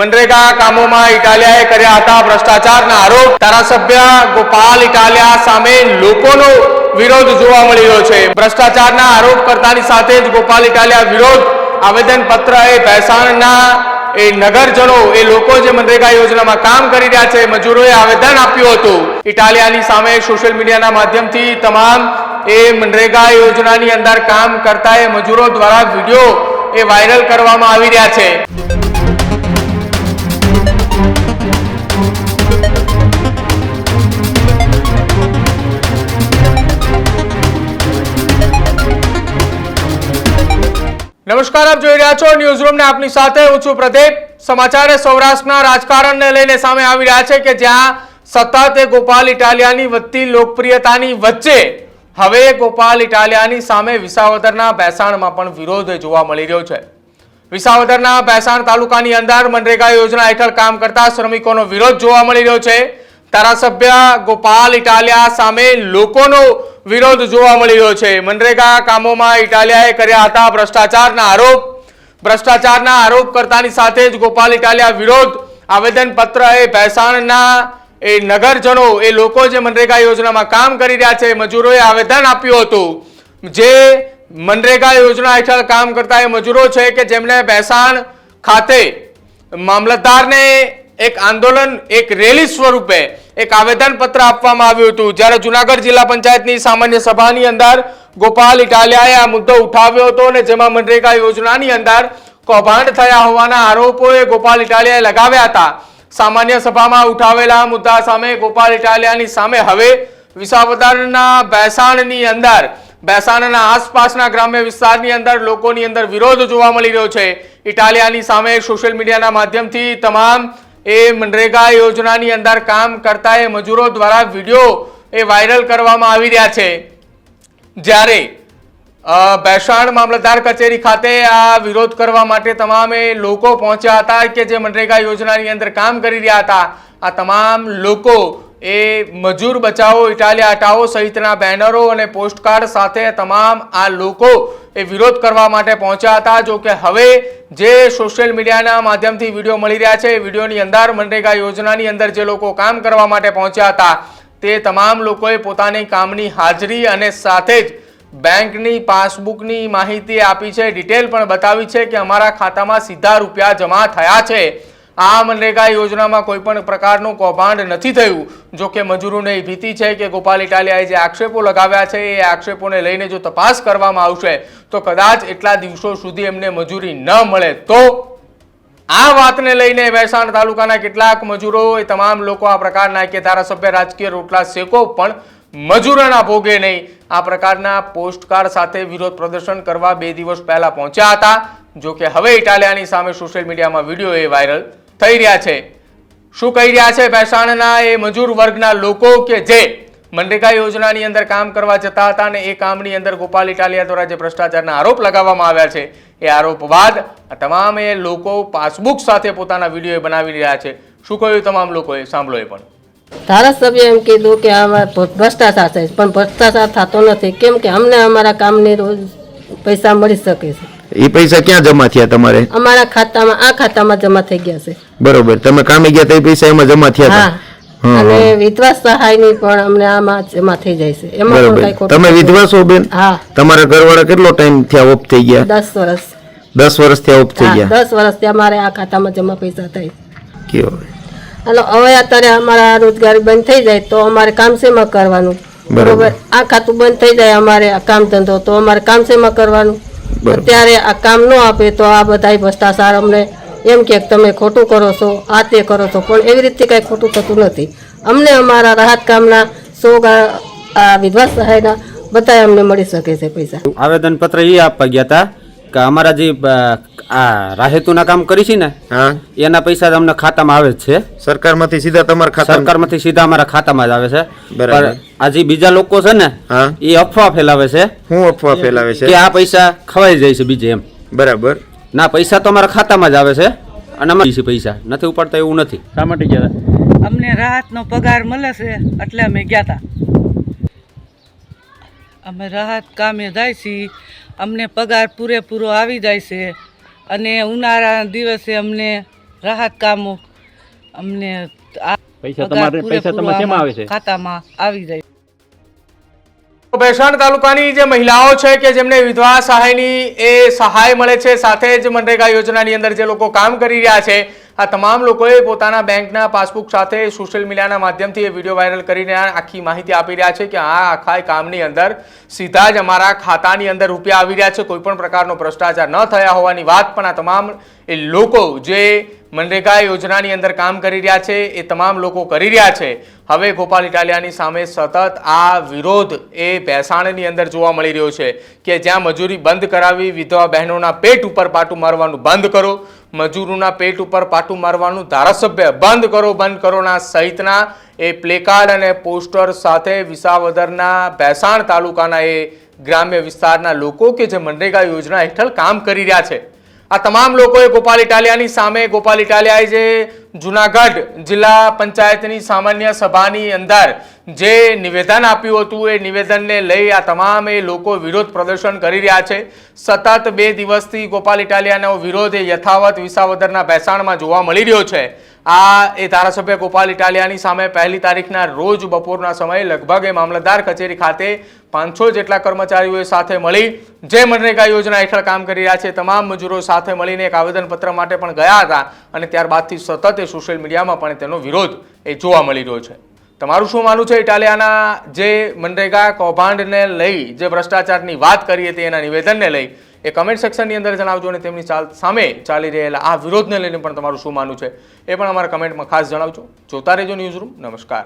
મનરેગા કામોમાં ઇટાલિયાએ કર્યા હતા ભ્રષ્ટાચારના આરોપ. ધારાસભ્ય ગોપાલ ઇટાલિયા સામે લોકોનો વિરોધ જોવા મળી રહ્યો છે. ભ્રષ્ટાચારના આરોપ કરતાની સાથે જ ગોપાલ ઇટાલિયા વિરોધ આવેદન પત્ર એ ભેસાણના એ નગરજનો, એ લોકો જે મનરેગા યોજનામાં કામ કરી રહ્યા છે, મજૂરોએ આવેદન આપ્યું હતું. ઇટાલિયાની સામે સોશિયલ મીડિયાના માધ્યમથી તમામ એ મનરેગા યોજનાની અંદર કામ કરતા એ મજૂરો દ્વારા વીડિયો એ વાયરલ કરવામાં આવી રહ્યા છે. નમસ્કાર, આપ જોઈ રહ્યા છો ન્યૂઝ રૂમ ને આપની સાથે હું છું પ્રદીપ. સમાચારે સૌરાષ્ટ્રના રાજકારણને લઈને સામે આવી રહ્યા છે કે જ્યાં સતત ગોપાલ ઇટાલિયાની વધતી લોકપ્રિયતાની વચ્ચે હવે ગોપાલ ઇટાલિયાની સામે વિસાવદરના ભેસાણમાં પણ વિરોધ જોવા મળી રહ્યો છે. વિસાવદરના ભેસાણ તાલુકાની અંદર મનરેગા યોજના હેઠળ કામ કરતા શ્રમિકોનો વિરોધ જોવા મળી રહ્યો છે. ધારાસભ્ય ગોપાલ ઇટાલિયા સામે લોકોનો વિરોધ જોવા મળી રહ્યો છે. મનરેગા કામોમાં ઇટાલિયાએ કર્યા હતા ભ્રષ્ટાચારના આરોપ. ભ્રષ્ટાચારના આરોપ કરતાની સાથે જ ગોપાલ ઇટાલિયા વિરોધ આવેદન પત્ર એ ભેસાણના એ નગરજનો, એ લોકો જે મનરેગા યોજનામાં કામ કરી રહ્યા છે મજૂરોએ આવેદન આપ્યું હતું. જે મનરેગા યોજના હેઠળ કામ કરતા એ મજૂરો છે કે જેમણે ભેસાણ ખાતે મામલતદારને એક આંદોલન, એક રેલી સ્વરૂપે એક આવેદન પત્ર આપવામાં આવ્યું હતું. જ્યારે જુનાગઢ જિલ્લા પંચાયતની સામાન્ય સભાની અંદર ગોપાલ ઇટાલિયાએ આ મુદ્દો ઉઠાવ્યો હતો અને જેમાં મનરેગા યોજનાની અંદર કૌભાંડ થયા હોવાના આરોપોએ ગોપાલ ઇટાલિયાએ લગાવ્યા હતા. સામાન્ય સભામાં ઉઠાવેલા મુદ્દા સામે ગોપાલ ઇટાલિયાની સામે હવે વિસાવદરના ભેસાણની અંદર ભેસાણના આસપાસના ગ્રામ્ય વિસ્તારની અંદર લોકોની અંદર વિરોધ જોવા મળી રહ્યો છે. ઇટાલિયાની સામે સોશિયલ મીડિયાના માધ્યમથી તમામ એ મનરેગા યોજનાની અંદર કામ કરતા એ મજૂરો દ્વારા વીડિયો એ વાયરલ કરવામાં આવી રહ્યા છે. જ્યારે બેસાણ મામલતદાર કચેરી ખાતે આ વિરોધ કરવા માટે તમામે લોકો પહોંચ્યા હતા કે જે મનરેગા યોજનાની અંદર કામ કરી રહ્યા હતા. આ તમામ લોકો એ મજૂર બચાવો, ઇટાલિયા હટાવો સહિતના બેનરો અને પોસ્ટકાર્ડ સાથે તમામ આ લોકો એ વિરોધ કરવા માટે પહોંચ્યા હતા. જો કે હવે જે સોશિયલ મીડિયાના માધ્યમથી વીડિયો મળી રહ્યા છે, એ વિડીયોની અંદર મનરેગા યોજનાની અંદર જે લોકો કામ કરવા માટે પહોંચ્યા હતા, તે તમામ લોકોએ પોતાની કામની હાજરી અને સાથે જ બેંકની પાસબુકની માહિતી આપી છે. ડિટેલ પણ બતાવી છે કે અમારા ખાતામાં સીધા રૂપિયા જમા થયા છે. આ મનરેગા યોજનામાં કોઈ પણ પ્રકારનું કૌભાંડ નથી થયું. જો કે મજૂરોને એ છે કે ગોપાલ ઇટાલિયાએ જે આક્ષેપો લગાવ્યા છે, એ આક્ષેપોને લઈને જો તપાસ કરવામાં આવશે, તો કદાચ એટલા દિવસો સુધી એમને મજૂરી ન મળે. તો આ વાતને લઈને મહેસાણા તાલુકાના કેટલાક મજૂરો, એ તમામ લોકો આ પ્રકારના કે ધારાસભ્ય રાજકીય રોટલા શેકો, પણ મજૂરોના ભોગે નહીં. આ પ્રકારના પોસ્ટકાર્ડ સાથે વિરોધ પ્રદર્શન કરવા બે દિવસ પહેલા પહોંચ્યા હતા. જો કે હવે ઇટાલિયાની સામે સોશિયલ મીડિયામાં વીડિયો એ વાયરલ થઈ રહ્યા છે. શું કહી રહ્યા છે ભેસાણના એ મજૂર વર્ગના લોકો કે જે મનરેગા યોજનાની અંદર કામ કરવા જતા હતા અને એ કામની અંદર ગોપાલ ઇટાલિયા દ્વારા જે ભ્રષ્ટાચારના આરોપ લગાવવામાં આવ્યા છે, એ આરોપ બાદ તમામ એ લોકો પાસબુક સાથે પોતાના વીડિયો બનાવી રહ્યા છે. શું કહ્યું તમામ લોકોએ? સાંભળો એ પણ. ધારાસભ્ય એમ કીધું કે આમાં ભ્રષ્ટાચાર છે, પણ ભ્રષ્ટાચાર થતો નથી. કેમ કે અમને અમારા કામની રોજ પૈસા મળી શકે છે. એ પૈસા ક્યાં જમા થયા તમારે? અમારા ખાતામાં આ ખાતામાં જમા થઈ ગયા છે. બરોબર. તમે કામે ગયા તો એ પૈસા એમાં જમા થયા હતા? અને. વિધવા સહાયની પણ અમને આમાં જમા થઈ જાય છે. એમાં બરોબર. તમે વિધવા છો બેન? હા. તમારા ઘરવાળા કેટલો ટાઈમ થયા ઓફ થઈ ગયા? દસ વર્ષ દસ વર્ષ થયા ઓફ થઈ ગયા? દસ વર્ષથી અમારે આ ખાતામાં જમા પૈસા થાય. કેવો હાલો હવે અત્યારે અમારા રોજગારી બંધ થઈ જાય તો અમારે કામ શેમાં કરવાનું? બરોબર. આ ખાતું બંધ થઈ જાય અમારે આ કામ ધંધો તો અમારે કામ શેમાં કરવાનું. અત્યારે આ કામ ન આપે તો આ બધા ભ્રષ્ટાચાર અમને એમ કે તમે ખોટું કરો છો આ તે કરો છો પણ એવી રીતે કાંઈ ખોટું થતું નથી. અમને અમારા રાહત કામના સો આ વિધવા સહાયના બધા અમને મળી શકે છે પૈસા. આવેદન પત્ર એ આપવા ગયા હતા કે અમારા જે આ રાહેતુના કામ કરી છે ને હા. એના પૈસા અમને ખાતામાં આવે જ છે. સરકારમાંથી સીધા તમારા ખાતા સરકારમાંથી સીધા અમારા ખાતામાં જ આવે છે. બરાબર. પણ આ જે બીજા લોકો છે ને હા. એ અફવા ફેલાવે છે હું અફવા ફેલાવે કે છે આ પૈસા ખવાઈ જાય છે બીજે એમ. બરાબર. ના પૈસા તો અમારા ખાતામાં જ આવે છે અને અમારી છે પૈસા. નથી ઉપાડતા એવું નથી. શા માટે ગયા અમને રાહતનો પગાર મળે છે એટલે અમે ગયા હતા. અમે રાહત કામે જાય છીએ અમને પગાર પૂરેપૂરો આવી જાય છે. અને ઉનાળાના દિવસે અમને રાહત કામો અમને પૈસા તમારે પૈસા તમારે કેમ આવે છે? ખાતામાં આવી જાય. ભેસાણ તાલુકાની જે મહિલાઓ છે કે જેમને વિધવા સહાયની એ સહાય મળે છે, સાથે જ મનરેગા યોજનાની અંદર જે લોકો કામ કરી રહ્યા છે, આ તમામ લોકોએ પોતાના બેંકના પાસબુક સાથે સોશિયલ મીડિયાના માધ્યમથી એ વીડિયો વાયરલ કરીને આખી માહિતી આપી રહ્યા છે કે આ આખા કામની અંદર સીધા જ અમારા ખાતાની અંદર રૂપિયા આવી રહ્યા છે. કોઈપણ પ્રકારનો ભ્રષ્ટાચાર ન થયા હોવાની વાત પણ આ તમામ એ લોકો જે મનરેગા યોજનાની અંદર કામ કરી રહ્યા છે, એ તમામ લોકો કરી રહ્યા છે. હવે ગોપાલ ઇટાલિયાની સામે સતત આ વિરોધ એ ભેસાણની અંદર જોવા મળી રહ્યો છે કે જ્યાં મજૂરી બંધ કરાવી વિધવા બહેનોના પેટ ઉપર પાટું મારવાનું બંધ કરો, મજૂરોના પેટ ઉપર પાટું મારવાનું ધારાસભ્ય બંધ કરો, બંધ કરોના સહિતના એ પ્લેકાર્ડ અને પોસ્ટર સાથે વિસાવદરના ભેસાણ તાલુકાના એ ગ્રામ્ય વિસ્તારના લોકો કે જે મનરેગા યોજના હેઠળ કામ કરી રહ્યા છે. આ તમામ લોકોએ ગોપાલ ઇટાલિયાની સામે, ગોપાલ ઇટાલિયાએ જે જુનાગઢ જિલ્લા પંચાયતની સામાન્ય સભાની અંદર જે નિવેદન આપ્યું હતું, એ નિવેદનને લઈ આ તમામ એ લોકો વિરોધ પ્રદર્શન કરી રહ્યા છે. સતત બે દિવસથી ગોપાલ ઇટાલિયાનો વિરોધ એ યથાવત વિસાવદરના ભેસાણમાં જોવા મળી રહ્યો છે. આ એ ધારાસભ્ય ગોપાલ ઇટાલિયાની સામે પહેલી તારીખના રોજ બપોરના સમયે લગભગ એ મામલતદાર કચેરી ખાતે પાંચસો જેટલા કર્મચારીઓએ સાથે મળી જે મનરેગા યોજના હેઠળ કામ કરી રહ્યા છે, તમામ મજૂરો સાથે મળીને એક આવેદનપત્ર માટે પણ ગયા હતા અને ત્યારબાદથી સતત એ સોશિયલ મીડિયામાં પણ તેનો વિરોધ એ જોવા મળી રહ્યો છે. તમારું શું માનવું છે ઇટાલિયાના જે મનરેગા કૌભાંડને લઈ, જે ભ્રષ્ટાચારની વાત કરી હતી એના નિવેદનને લઈ એ કમેન્ટ સેક્શનની અંદર જણાવજો અને તેમની ચાલ સામે ચાલી રહેલા આ વિરોધને લઈને પણ તમારું શું માનવું છે એ પણ અમારા કમેન્ટમાં ખાસ જણાવજો. જોતા રહેજો ન્યૂઝ રૂમ નમસ્કાર.